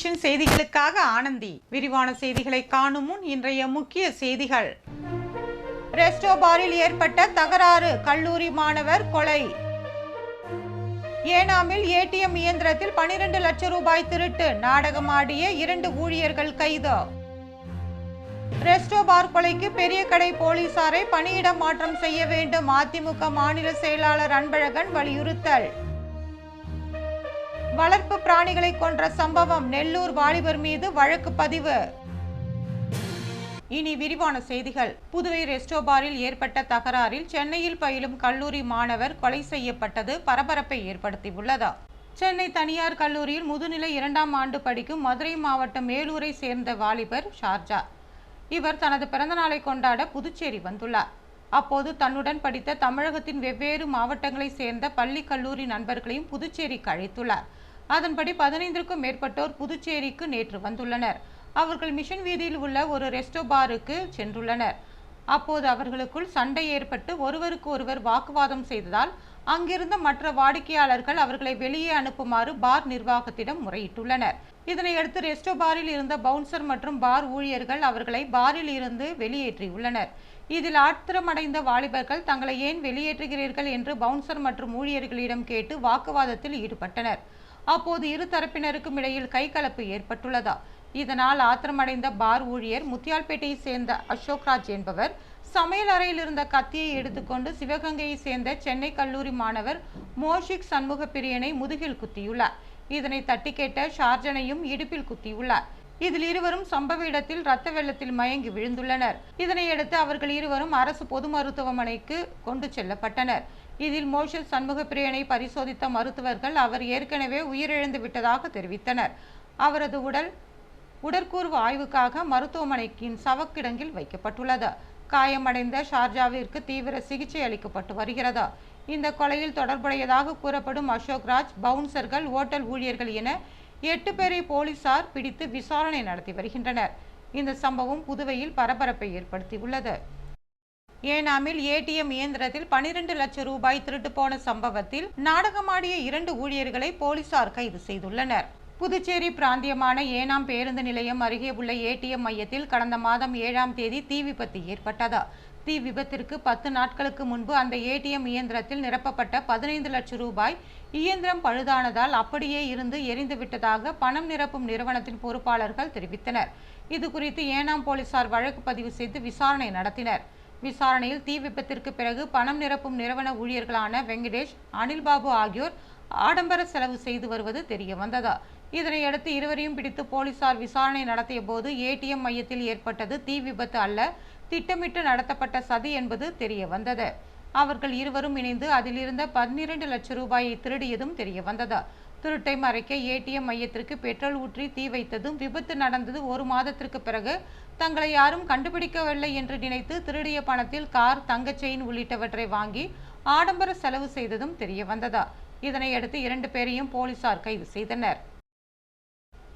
Vision செய்திகளுக்காக ஆனந்தி. விரிவான செய்திகளை காணும் முன் இன்றைய முக்கிய செய்திகள். ரெஸ்டோ பாரில் ஏற்பட்ட தகராறு கல்லூரி மாணவர் கொலை. ஏனாமில் ஏடிஎம் இயந்திரத்தில் 12 லட்சம் ரூபாய் திருட்டு நாடகமாடிய இரண்டு ஊழியர்கள் கைது. ரெஸ்டோ பார் கொலைக்கு பெரிய கடை போலீசாரை பணியிட மாற்றம் செய்ய வேண்டும் அதிமுக மாநில செயலாளர் அன்பழகன் வலியுறுத்தல். வளர்ப்பு பிராணிகளை கொன்ற சம்பவம் நெல்லூர் வாலிபர் மீது வழக்கு பதிவு. இனி விரிவான செய்திகள். புதுவை ரெஸ்டோபாரில் ஏற்பட்ட தகராறில் சென்னையில் பயிலும் கல்லூரி மாணவர் கொலை செய்யப்பட்டது பரபரப்பை ஏற்படுத்தியுள்ளது? சென்னை தனியார் கல்லூரியில் முதுநிலை இரண்டாம் ஆண்டு படிக்கும் மதுரை மாவட்டம் மேலூரை சேர்ந்த வாலிபர் ஷார்ஜா. இவர் தனது பிறந்தநாளை கொண்டாட புதுச்சேரி வந்துள்ளார். அப்போது தன்னுடன் படித்த தமிழகத்தின் வெவ்வேறு மாவட்டங்களைச் சேர்ந்த பள்ளி கல்லூரி நண்பர்களையும் புதுச்சேரிக்கு அழைத்துள்ளார். அதன்படி பதினைந்திற்கும் மேற்பட்டோர் புதுச்சேரிக்கு நேற்று வந்துள்ளனர். அவர்கள் மிஷன் வீதியில் உள்ள ஒரு ரெஸ்டோ பாருக்கு சென்றுள்ளனர். அப்போது அவர்களுக்குள் சண்டை ஏற்பட்டு ஒருவருக்கு ஒருவர் வாக்குவாதம் செய்ததால் அங்கிருந்த மற்ற வாடிக்கையாளர்கள் அவர்களை வெளியே அனுப்புமாறு பார் நிர்வாகத்திடம் முறையிட்டுள்ளனர். இதனையடுத்து ரெஸ்டோ பாரில் இருந்த பவுன்சர் மற்றும் பார் ஊழியர்கள் அவர்களை பாரில் இருந்து வெளியேற்றியுள்ளனர். இதில் ஆத்திரமடைந்த வாலிபர்கள் தங்களை ஏன் வெளியேற்றுகிறீர்கள்? என்று பவுன்சர் மற்றும் ஊழியர்களிடம் கேட்டு வாக்குவாதத்தில் ஈடுபட்டனர். அப்போது இரு தரப்பினருக்கும் இடையில் கைகலப்பு ஏற்பட்டுள்ளதா? இதனால் ஆத்திரமடைந்த பார் ஊழியர் முத்தியால்பேட்டையை சேர்ந்த அசோக்ராஜ் என்பவர் சமையல் அறையில் இருந்த கத்தியை எடுத்துக்கொண்டு சிவகங்கையை சேர்ந்த சென்னை கல்லூரி மாணவர் மோஷிக் சண்முக பிரியனை முதுகில் குத்தியுள்ளார். இதனை தட்டி கேட்ட ஷார்ஜனையும் இடுப்பில் குத்தியுள்ளார். இதில் இருவரும் சம்பவ இடத்தில் இரத்த வெள்ளத்தில் மயங்கி விழுந்துள்ளனர். இதனையடுத்து அவர்கள் இருவரும் அரசு பொது மருத்துவமனைக்கு கொண்டு செல்லப்பட்டனர். இதில் மோஷல் சண்முக பிரியனை பரிசோதித்த மருத்துவர்கள் அவர் ஏற்கனவே உயிரிழந்து விட்டதாக தெரிவித்தனர். அவரது உடல் உடற்கூறு ஆய்வுக்காக மருத்துவமனைக்கின் சவக்கிடங்கில் வைக்கப்பட்டுள்ளது. காயமடைந்த ஷார்ஜாவிற்கு தீவிர சிகிச்சை அளிக்கப்பட்டு வருகிறது. இந்த கொலையில் தொடர்புடையதாக கூறப்படும் அசோக்ராஜ் பவுன்சர்கள் ஓட்டல் ஊழியர்கள் என எட்டு பேரை போலீசார் பிடித்து விசாரணை நடத்தி வருகின்றனர். இந்த சம்பவம் புதுவையில் பரபரப்பை ஏற்படுத்தியுள்ளது. ஏனாமில் ஏடிஎம் இயந்திரத்தில் 12 லட்சம் ரூபாய் திருட்டு போன சம்பவத்தில் நாடகமாடிய இரண்டு ஊழியர்களை போலீசார் கைது செய்துள்ளனர். புதுச்சேரி பிராந்தியமான ஏனாம் பேருந்து நிலையம் அருகே உள்ள ஏடிஎம் மையத்தில் கடந்த மாதம் ஏழாம் தேதி தீ விபத்து ஏற்பட்டது. தீ விபத்திற்கு பத்து நாட்களுக்கு முன்பு அந்த ஏடிஎம் இயந்திரத்தில் நிரப்பப்பட்ட பதினைந்து லட்சம் ரூபாய் இயந்திரம் பழுதானதால் அப்படியே இருந்து எரிந்து விட்டதாக பணம் நிரப்பும் நிறுவனத்தின் பொறுப்பாளர்கள் தெரிவித்தனர். இது குறித்து ஏனாம் போலீசார் வழக்கு பதிவு செய்து விசாரணை நடத்தினர். விசாரணையில் தீ விபத்திற்கு பிறகு பணம் நிரப்பும் நிறுவன ஊழியர்களான வெங்கடேஷ் அனில்பாபு ஆகியோர் ஆடம்பர செலவு செய்து வருவது தெரிய வந்ததா இதனையடுத்து இருவரையும் பிடித்து போலீசார் விசாரணை நடத்திய போது ஏடிஎம் மையத்தில் ஏற்பட்டது தீ விபத்து அல்ல திட்டமிட்டு நடத்தப்பட்ட சதி என்பது தெரிய வந்தது அவர்கள் இருவரும் இணைந்து அதிலிருந்த பன்னிரண்டு லட்சம் ரூபாயை திருடியதும் தெரிய வந்தது திருட்டை மறைக்க ஏடிஎம் மையத்திற்கு பெட்ரோல் ஊற்றி தீ வைத்ததும் விபத்து நடந்தது ஒரு மாதத்திற்கு பிறகு. தங்களை யாரும் கண்டுபிடிக்கவில்லை என்று நினைத்து திருடிய பணத்தில் கார் தங்கச் செயின் உள்ளிட்டவற்றை வாங்கி ஆடம்பர செலவு செய்ததும் தெரிய வந்ததா? இதனையடுத்து இரண்டு பேரையும் போலீசார் கைது செய்தனர்.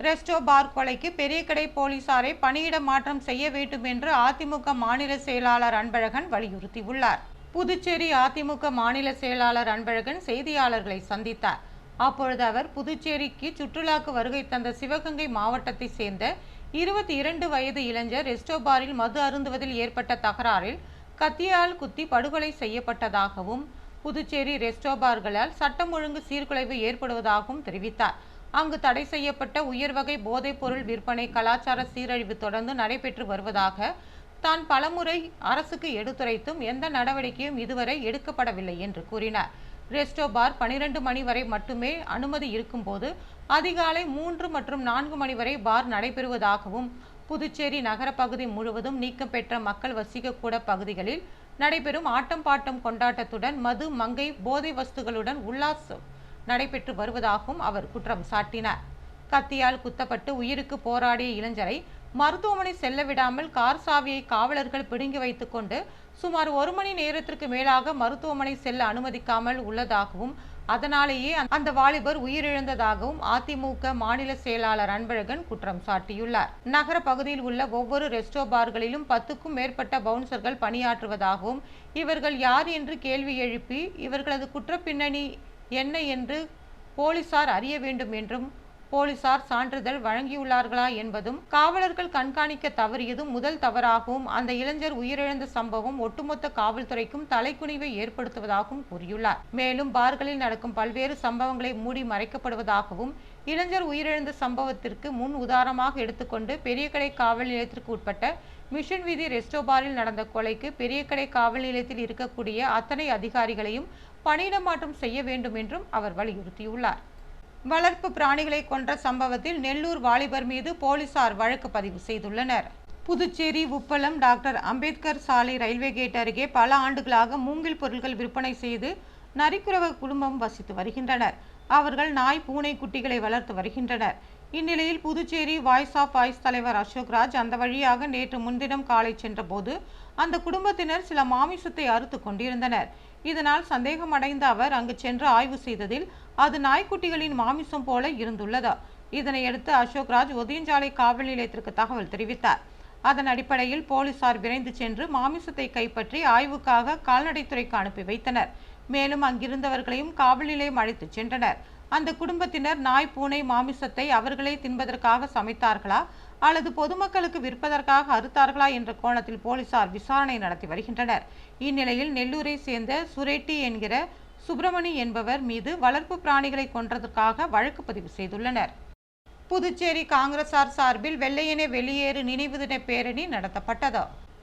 ரெஸ்டோ பார் கொலைக்கு பெரிய கடை போலீசாரை பணியிட மாற்றம் செய்ய வேண்டும் என்று அதிமுக மாநில செயலாளர் அன்பழகன் வலியுறுத்தியுள்ளார். புதுச்சேரி அதிமுக மாநில செயலாளர் அன்பழகன் செய்தியாளர்களை சந்தித்தார். அப்பொழுது அவர் புதுச்சேரிக்கு சுற்றுலாக்கு வருகை தந்த சிவகங்கை மாவட்டத்தைச் சேர்ந்த இருபத்தி இரண்டு வயது இளைஞர் ரெஸ்டோபாரில் மது அருந்துவதில் ஏற்பட்ட தகராறில் கத்தியால் குத்தி படுகொலை செய்யப்பட்டதாகவும் புதுச்சேரி ரெஸ்டோபார்களால் சட்டம் ஒழுங்கு சீர்குலைவு ஏற்படுவதாகவும் தெரிவித்தார். அங்கு தடை செய்யப்பட்ட உயர்வகை போதைப்பொருள் விற்பனை கலாச்சார சீரழிவு தொடர்ந்து நடைபெற்று வருவதாக தான் பலமுறை அரசுக்கு எடுத்துரைத்தும் எந்த நடவடிக்கையும் இதுவரை எடுக்கப்படவில்லை என்று கூறினார். ரெஸ்டோ பார் பனிரெண்டு மணி வரை மட்டுமே அனுமதி இருக்கும்போது அதிகாலை மூன்று மற்றும் நான்கு மணி வரை பார் நடைபெறுவதாகவும் புதுச்சேரி நகர பகுதி முழுவதும் நீக்கம் பெற்ற மக்கள் வசிக்கக்கூட பகுதிகளில் நடைபெறும் ஆட்டம் பாட்டம் கொண்டாட்டத்துடன் மது மங்கை போதை வஸ்துகளுடன் உல்லாசம் நடைபெற்று வருவதாகவும் அவர் குற்றம் சாட்டினார். கத்தியால் குத்தப்பட்டு உயிருக்கு போராடிய இளைஞரை மருத்துவமனை செல்ல விடாமல் கார் சாவியை காவலர்கள் பிடுங்கி வைத்துக்கொண்டு சுமார் ஒரு மணி நேரத்திற்கு மேலாக மருத்துவமனை செல்ல அனுமதிக்காமல் உள்ளதாகவும் அதனாலேயே அந்த வாலிபர் உயிரிழந்ததாகவும் அதிமுக மாநில செயலாளர் அன்பழகன் குற்றம் சாட்டியுள்ளார். நகர பகுதியில் உள்ள ஒவ்வொரு ரெஸ்டோ பார்களிலும் பத்துக்கும் மேற்பட்ட பவுன்சர்கள் பணியாற்றுவதாகவும் இவர்கள் யார் என்று கேள்வி எழுப்பி இவர்களது குற்றப்பின்னணி என்ன என்று போலீசார் அறிய வேண்டும் என்றும் போலீசார் சான்றிதழ் வழங்கியுள்ளார்களா என்பதும் காவலர்கள் கண்காணிக்க தவறியதும் முதல் தவறாகவும் அந்த இளைஞர் உயிரிழந்த சம்பவம் ஒட்டுமொத்த காவல்துறைக்கும் தலைக்குனிவை ஏற்படுத்துவதாகவும் கூறியுள்ளார். மேலும் பார்களில் நடக்கும் பல்வேறு சம்பவங்களை மூடி மறைக்கப்படுவதாகவும் இளைஞர் உயிரிழந்த சம்பவத்திற்கு முன் உதாரணமாக எடுத்துக்கொண்டு பெரியகடை காவல் நிலையத்திற்கு உட்பட்ட மிஷன் வீதி ரெஸ்டோபாரில் நடந்த கொலைக்கு பெரியகடை காவல் நிலையத்தில் இருக்கக்கூடிய அத்தனை அதிகாரிகளையும் பணியிட மாற்றம் செய்ய வேண்டும் என்றும் அவர் வலியுறுத்தியுள்ளார். வளர்ப்பு பிராணிகளை கொன்ற சம்பவத்தில் நெல்லூர் வாலிபர் மீது போலீசார் வழக்கு பதிவு செய்துள்ளனர். புதுச்சேரி உப்பளம் டாக்டர் அம்பேத்கர் சாலை ரயில்வே கேட் அருகே பல ஆண்டுகளாக மூங்கில் பொருட்கள் விற்பனை செய்து நரிக்குறவ குடும்பம் வசித்து வருகின்றனர். அவர்கள் நாய் பூனை குட்டிகளை வளர்த்து வருகின்றனர். இந்நிலையில் புதுச்சேரி வாய்ஸ் ஆஃப் வாய்ஸ் தலைவர் அசோக்ராஜ் அந்த வழியாக நேற்று முன்தினம் காலை சென்றபோது அந்த குடும்பத்தினர் சில மாமிசத்தை அறுத்து கொண்டிருந்தனர். இதனால் சந்தேகமடைந்த அவர் அங்கு சென்று ஆய்வு செய்ததில் அது நாய்க்குட்டிகளின் மாமிசம் போல இருந்துள்ளதா. இதனையடுத்து அசோக்ராஜ் ஒதியஞ்சாலை காவல் நிலையத்திற்கு தகவல் தெரிவித்தார். அதன் அடிப்படையில் போலீசார் விரைந்து சென்று மாமிசத்தை கைப்பற்றி ஆய்வுக்காக கால்நடைத்துறைக்கு அனுப்பி வைத்தனர். மேலும் அங்கிருந்தவர்களையும் காவல் நிலையம் அழைத்துச் சென்றனர். அந்த குடும்பத்தினர் நாய் பூனை மாமிசத்தை அவர்களே தின்பதற்காக சமைத்தார்களா அல்லது பொதுமக்களுக்கு விற்பதற்காக அறுத்தார்களா என்ற கோணத்தில் போலீசார் விசாரணை நடத்தி வருகின்றனர். இந்நிலையில் நெல்லூரை சேர்ந்த சுரேட்டி என்கிற சுப்பிரமணி என்பவர் மீது வளர்ப்பு பிராணிகளை கொன்றதற்காக வழக்கு பதிவு செய்துள்ளனர். புதுச்சேரி காங்கிரசார் சார்பில் வெள்ளையனே வெளியேறு நினைவு தின பேரணி நடத்தப்பட்டது.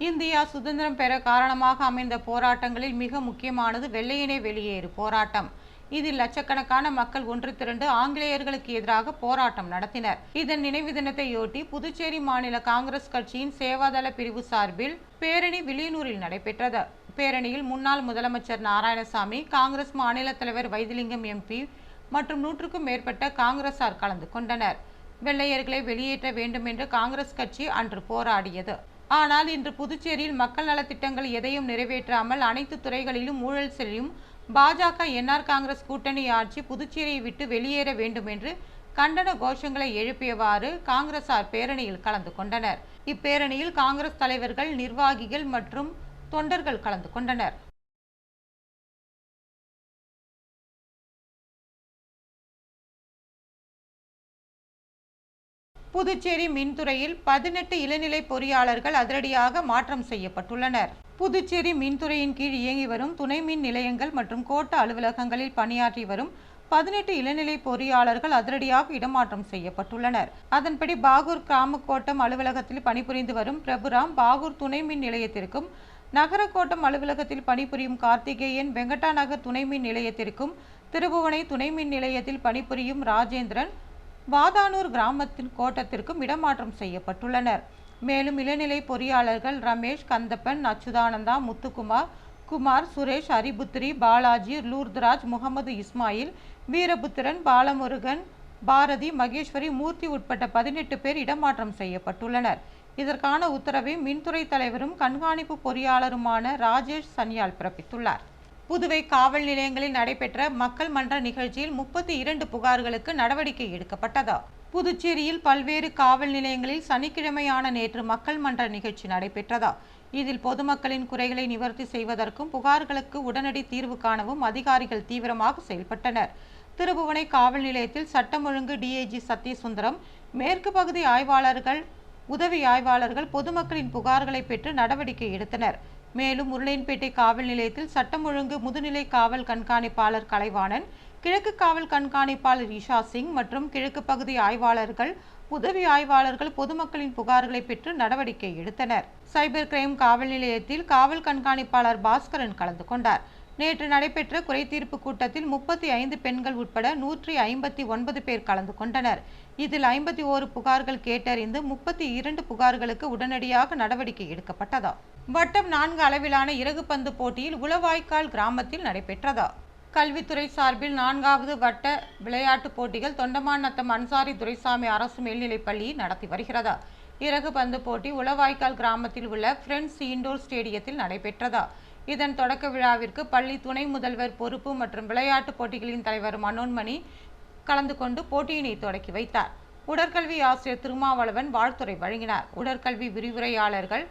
இந்தியா சுதந்திரம் பெற காரணமாக அமைந்த போராட்டங்களில் மிக முக்கியமானது வெள்ளையனே வெளியேறு போராட்டம். இதில் லட்சக்கணக்கான மக்கள் ஒன்று திரண்டு ஆங்கிலேயர்களுக்கு எதிராக போராட்டம் நடத்தினர். இதன் நினைவு தினத்தையொட்டி புதுச்சேரி மாநில காங்கிரஸ் கட்சியின் சேவாதள பிரிவு சார்பில் பேரணி வில்லியனூரில் நடைபெற்றது. பேரணியில் முன்னாள் முதலமைச்சர் நாராயணசாமி காங்கிரஸ் மாநில தலைவர் வைத்திலிங்கம் எம்பி மற்றும் நூற்றுக்கும் மேற்பட்ட காங்கிரசார் கலந்து கொண்டனர். வெள்ளையர்களை வெளியேற்ற வேண்டும் என்று காங்கிரஸ் கட்சி அன்று போராடியது. ஆனால் இன்று புதுச்சேரியில் மக்கள் நலத்திட்டங்கள் எதையும் நிறைவேற்றாமல் அனைத்து துறைகளிலும் ஊழல் செய்யும் பாஜக என்ஆர் காங்கிரஸ் கூட்டணி ஆட்சி புதுச்சேரியை விட்டு வெளியேற வேண்டும் என்று கண்டன கோஷங்களை எழுப்பியவாறு காங்கிரசார் பேரணியில் கலந்து கொண்டனர். இப்பேரணியில் காங்கிரஸ் தலைவர்கள் நிர்வாகிகள் மற்றும் தொண்டர்கள் கலந்து கொண்டனர். புதுச்சேரி மின்துறையில் பதினெட்டு இளநிலை பொறியாளர்கள் அதிரடியாக மாற்றம் செய்யப்பட்டுள்ளனர். புதுச்சேரி மின்துறையின் கீழ் இயங்கி வரும் துணை மின் நிலையங்கள் மற்றும் கோட்ட அலுவலகங்களில் பணியாற்றி வரும் பதினெட்டு இளநிலை பொறியாளர்கள் அதிரடியாக இடமாற்றம் செய்யப்பட்டுள்ளனர். அதன்படி பாகூர் கிராம கோட்டம் அலுவலகத்தில் பணிபுரிந்து வரும் பிரபுராம் பாகூர் துணை மின் நிலையத்திற்கும் நகர கோட்டம் அலுவலகத்தில் பணிபுரியும் கார்த்திகேயன் வெங்கடா நகர் துணை மின் நிலையத்திற்கும் திருபுவனை துணை மின் நிலையத்தில் பணிபுரியும் ராஜேந்திரன் வாதானூர் கிராமத்தின் கோட்டத்திற்கும் இடமாற்றம் செய்யப்பட்டுள்ளனர். மேலும் இளநிலை பொறியாளர்கள் ரமேஷ் கந்தப்பன் அச்சுதானந்தா முத்துக்குமார் குமார் சுரேஷ் ஹரிபுத்திரி பாலாஜி லூர்தராஜ் முகமது இஸ்மாயில் வீரபுத்திரன் பாலமுருகன் பாரதி மகேஸ்வரி மூர்த்தி உட்பட்ட பதினெட்டு பேர் இடமாற்றம் செய்யப்பட்டுள்ளனர். இதற்கான உத்தரவை மின்துறை தலைவரும் கண்காணிப்பு பொறியாளருமான ராஜேஷ் சன்யால் பிறப்பித்துள்ளார். புதுவை காவல் நிலையங்களில் நடைபெற்ற மக்கள் மன்ற நிகழ்ச்சியில் முப்பத்தி இரண்டு புகார்களுக்கு நடவடிக்கை எடுக்கப்பட்டதா. புதுச்சேரியில் பல்வேறு காவல் நிலையங்களில் சனிக்கிழமையான நேற்று மக்கள் மன்ற நிகழ்ச்சி நடைபெற்றதா. இதில் பொதுமக்களின் குறைகளை நிவர்த்தி செய்வதற்கும் புகார்களுக்கு உடனடி தீர்வு காணவும் அதிகாரிகள் தீவிரமாக செயல்பட்டனர். திருபுவனை காவல் நிலையத்தில் சட்டம் ஒழுங்கு டிஐஜி சத்யசுந்தரம் மேற்கு பகுதி ஆய்வாளர்கள் உதவி ஆய்வாளர்கள் பொதுமக்களின் புகார்களை பெற்று நடவடிக்கை எடுத்தனர். மேலும் உருளையன்பேட்டை காவல் நிலையத்தில் சட்டம் ஒழுங்கு முதுநிலை காவல் கண்காணிப்பாளர் கலைவாணன் கிழக்கு காவல் கண்காணிப்பாளர் ஈஷா சிங் மற்றும் கிழக்கு பகுதி ஆய்வாளர்கள் உதவி ஆய்வாளர்கள் பொதுமக்களின் புகார்களை பெற்று நடவடிக்கை எடுத்தனர். சைபர் கிரைம் காவல் நிலையத்தில் காவல் கண்காணிப்பாளர் பாஸ்கரன் கலந்து கொண்டார். நேற்று நடைபெற்ற குறைதீர்ப்பு கூட்டத்தில் முப்பத்தி ஐந்து பெண்கள் உட்பட நூற்றி ஐம்பத்தி ஒன்பது பேர் கலந்து கொண்டனர். இதில் ஐம்பத்தி ஓரு புகார்கள் கேட்டறிந்து முப்பத்தி இரண்டு புகார்களுக்கு உடனடியாக நடவடிக்கை எடுக்கப்பட்டதா? வட்டம் நான்கு அளவிலான இறகு பந்து போட்டியில் உளவாய்க்கால் கிராமத்தில் நடைபெற்றதா? கல்வித்துறை சார்பில் நான்காவது வட்ட விளையாட்டுப் போட்டிகள் தொண்டமாநத்தம் அன்சாரி துரைசாமி அரசு மேல்நிலைப் பள்ளியில் நடத்தி வருகிறதா? இறகு பந்து போட்டி உளவாய்க்கால் கிராமத்தில் உள்ள ஃப்ரெண்ட்ஸ் இண்டோர் ஸ்டேடியத்தில் நடைபெற்றதா? இதன் தொடக்க விழாவிற்கு பள்ளி துணை முதல்வர் பொறுப்பு மற்றும் விளையாட்டுப் போட்டிகளின் தலைவர் மனோன்மணி கலந்து கொண்டு போட்டியினை தொடக்கி வைத்தார். உடற்கல்வி ஆசிரியர் திருமாவளவன் வாழ்த்துறை வழங்கினார். உடற்கல்வி விரிவுரையாளர்கள்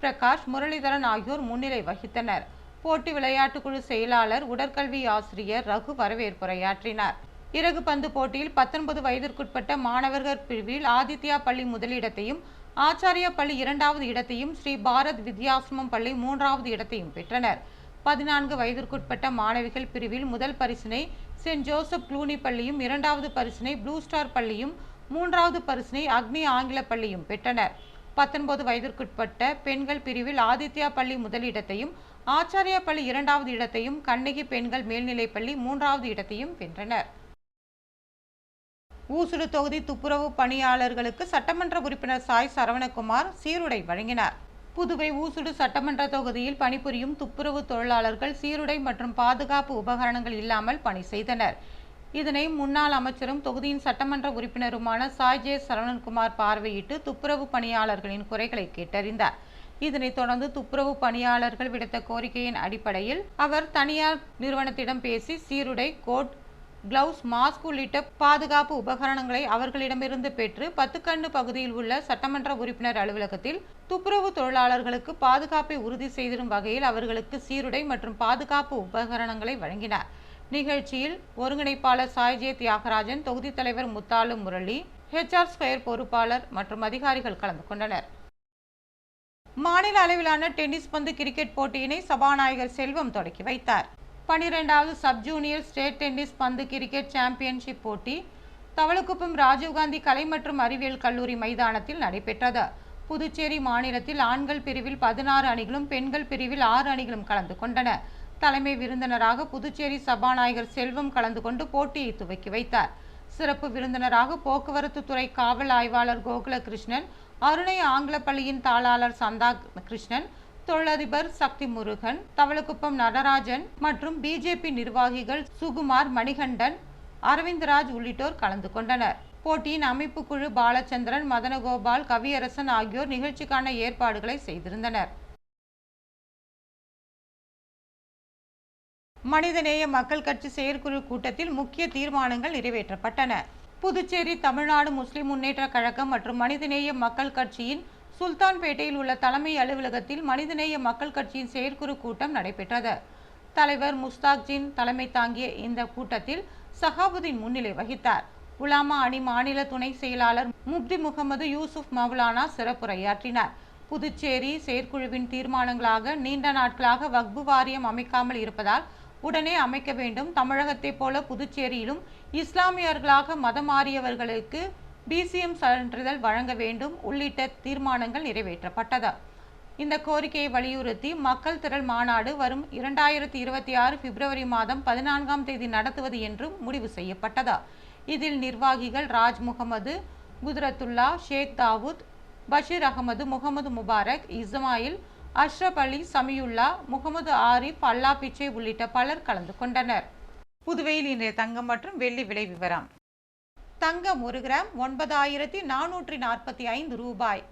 பிரகாஷ் முரளிதரன் ஆகியோர் முன்னிலை வகித்தனர். போட்டி விளையாட்டுக்குழு செயலாளர் உடற்கல்வி ஆசிரியர் ரகு வரவேற்புரையாற்றினார். இறகு பந்து போட்டியில் பத்தொன்பது வயதிற்குட்பட்ட மாணவர்கள் பிரிவில் ஆதித்யா பள்ளி முதலிடத்தையும் ஆச்சாரியா பள்ளி இரண்டாவது இடத்தையும் ஸ்ரீ பாரத் வித்யாசிரமம் பள்ளி மூன்றாவது இடத்தையும் பெற்றனர். பதினான்கு வயதிற்குட்பட்ட மாணவிகள் பிரிவில் முதல் பரிசினை சென்ட் ஜோசப் க்ளூனி பள்ளியும் இரண்டாவது பரிசினை ப்ளூ ஸ்டார் பள்ளியும் மூன்றாவது பரிசினை அக்னி ஆங்கில பள்ளியும் பெற்றனர். பத்தொன்பது வயதிற்குட்பட்ட பெண்கள் பிரிவில் ஆதித்யா பள்ளி முதலிடத்தையும் ஆச்சாரியா பள்ளி இரண்டாவது இடத்தையும் கண்ணகி பெண்கள் மேல்நிலைப் பள்ளி மூன்றாவது இடத்தையும் வென்றனர். ஊசுடு தொகுதி துப்புரவு பணியாளர்களுக்கு சட்டமன்ற உறுப்பினர் சாய் சரவணகுமார் சீருடை வழங்கினார். புதுவை ஊசுடு சட்டமன்ற தொகுதியில் பணிபுரியும் துப்புரவு தொழிலாளர்கள் சீருடை மற்றும் பாதுகாப்பு உபகரணங்கள் இல்லாமல் பணி செய்தனர். இதனை முன்னாள் அமைச்சரும் தொகுதியின் சட்டமன்ற உறுப்பினருமான சாய் சரவணன்குமார் பார்வையிட்டு துப்புரவு பணியாளர்களின் குறைகளை கேட்டறிந்தார். இதனைத் தொடர்ந்து துப்புரவு பணியாளர்கள் விடுத்த கோரிக்கையின் அடிப்படையில் அவர் தனியார் நிறுவனத்திடம் பேசி சீருடை கோட் கிளவுஸ் மாஸ்க் உள்ளிட்ட பாதுகாப்பு உபகரணங்களை அவர்களிடமிருந்து பெற்று பத்துக்கண்ணு பகுதியில் உள்ள சட்டமன்ற உறுப்பினர் அலுவலகத்தில் துப்புரவு தொழிலாளர்களுக்கு பாதுகாப்பை உறுதி செய்திடும் வகையில் அவர்களுக்கு சீருடை மற்றும் பாதுகாப்பு உபகரணங்களை வழங்கினார். நிகழ்ச்சியில் ஒருங்கிணைப்பாளர் சாய்ஜே தியாகராஜன் தொகுதி தலைவர் முத்தாலு முரளி ஹெச்ஆர் ஸ்கொயர் பொறுப்பாளர் மற்றும் அதிகாரிகள் கலந்து கொண்டனர். மாநில அளவிலான டென்னிஸ் பந்து கிரிக்கெட் போட்டியினை சபாநாயகர் செல்வம் தொடக்கி வைத்தார். பனிரெண்டாவது சப் ஜூனியர் ஸ்டேட் டென்னிஸ் பந்து கிரிக்கெட் சாம்பியன்ஷிப் போட்டி தவளக்குப்பம் ராஜீவ்காந்தி கலை மற்றும் அறிவியல் கல்லூரி மைதானத்தில் நடைபெற்றது. புதுச்சேரி மாநிலத்தில் ஆண்கள் பிரிவில் பதினாறு அணிகளும் பெண்கள் பிரிவில் ஆறு அணிகளும் கலந்து கொண்டன. தலைமை விருந்தினராக புதுச்சேரி சபாநாயகர் செல்வம் கலந்து கொண்டு போட்டியை துவக்கி வைத்தார். சிறப்பு விருந்தினராக போக்குவரத்து துறை காவல் ஆய்வாளர் கோகுலகிருஷ்ணன் அருணை ஆங்கில பள்ளியின் தாளாளர் சந்தா கிருஷ்ணன் தொழிலதிபர் சக்தி முருகன் தவளக்குப்பம் நடராஜன் மற்றும் பிஜேபி நிர்வாகிகள் சுகுமார் மணிகண்டன் அரவிந்த்ராஜ் உள்ளிட்டோர் கலந்து கொண்டனர். போட்டியின் அமைப்பு குழு பாலச்சந்திரன் மதனகோபால் கவியரசன் ஆகியோர் நிகழ்ச்சிக்கான ஏற்பாடுகளை செய்திருந்தனர். மனிதநேய மக்கள் கட்சி செயற்குழு கூட்டத்தில் முக்கிய தீர்மானங்கள் நிறைவேற்றப்பட்டன. புதுச்சேரி தமிழ்நாடு முஸ்லிம் முன்னேற்ற கழகம் மற்றும் மனிதநேய மக்கள் கட்சியின் சுல்தான்பேட்டையில் உள்ள தலைமை அலுவலகத்தில் மனிதநேய மக்கள் கட்சியின் செயற்குழு கூட்டம் நடைபெற்றது. தலைவர் முஸ்தாக்ஜின் தலைமை தாங்கிய இந்த கூட்டத்தில் சஹாபுதீன் முன்னிலை வகித்தார். உலாமா அணி மாநில துணை செயலாளர் முப்தி முகமது யூசுப் மவுலானா சிறப்புரையாற்றினார். புதுச்சேரி செயற்குழுவின் தீர்மானங்களாக நீண்ட நாட்களாக வக்பு வாரியம் அமைக்காமல் இருப்பதால் உடனே அமைக்க வேண்டும். தமிழகத்தைப் போல புதுச்சேரியிலும் இஸ்லாமியர்களாக மதம் மாறியவர்களுக்கு பிசிஎம் சான்றிதழ் வழங்க வேண்டும் உள்ளிட்ட தீர்மானங்கள் நிறைவேற்றப்பட்டது. இந்த கோரிக்கையை வலியுறுத்தி மக்கள் திரள் மாநாடு வரும் இரண்டாயிரத்தி இருபத்தி ஆறு பிப்ரவரி மாதம் பதினான்காம் தேதி நடத்துவது என்றும் முடிவு செய்யப்பட்டது. இதில் நிர்வாகிகள் ராஜ் முகமது குஜரத்துல்லா ஷேக் தாவூத் பஷீர் அகமது முகமது முபாரக் இஸ்மாயில் அஷ்ரப் அலி சமியுல்லா முகமது ஆரிஃப் அல்லா பிச்சை உள்ளிட்ட பலர் கலந்து கொண்டனர். புதுவையில் இன்றைய தங்கம் மற்றும் வெள்ளி விலை விவரம். தங்கம் ஒரு கிராம் ஒன்பதாயிரத்தி நானூற்றி நாற்பத்தி ஐந்து ரூபாய்.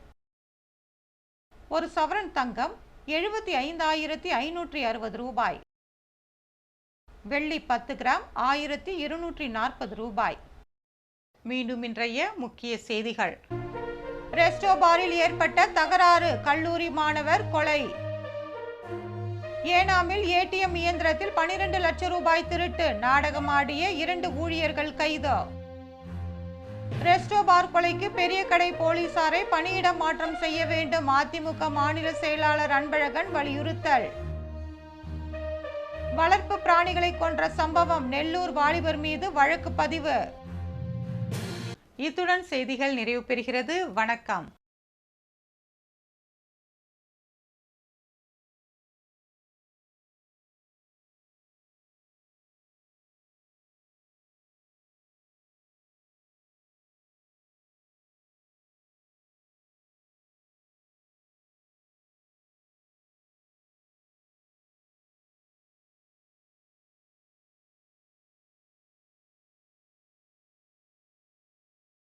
ஒரு சவரன் தங்கம் எழுபத்தி ஐந்தாயிரத்தி ஐநூற்றி அறுபது ரூபாய். வெள்ளி பத்து கிராம் ஆயிரத்தி இருநூற்றி நாற்பது ரூபாய். மீண்டும் இன்றைய முக்கிய செய்திகள். ரெஸ்டோ பாரில் ஏற்பட்ட தகராறு கல்லூரி மாணவர் கொலை. ஏனாமில் ஏடிஎம் இயந்திரத்தில் பனிரெண்டு லட்சம் ரூபாய் திருட்டு நாடகமாடிய இரண்டு ஊழியர்கள் கைது. ரெஸ்டோ பார் கொலைக்கு பெரிய கடை போலீசாரை பணியிட மாற்றம் செய்ய வேண்டும். அதிமுக மாநில செயலாளர் அன்பழகன் வலியுறுத்தல். வளர்ப்பு பிராணிகளை கொன்ற சம்பவம் நெல்லூர் வாலிபர் மீது வழக்கு பதிவு. இத்துடன் செய்திகள் நிறைவு பெறுகிறது. வணக்கம்.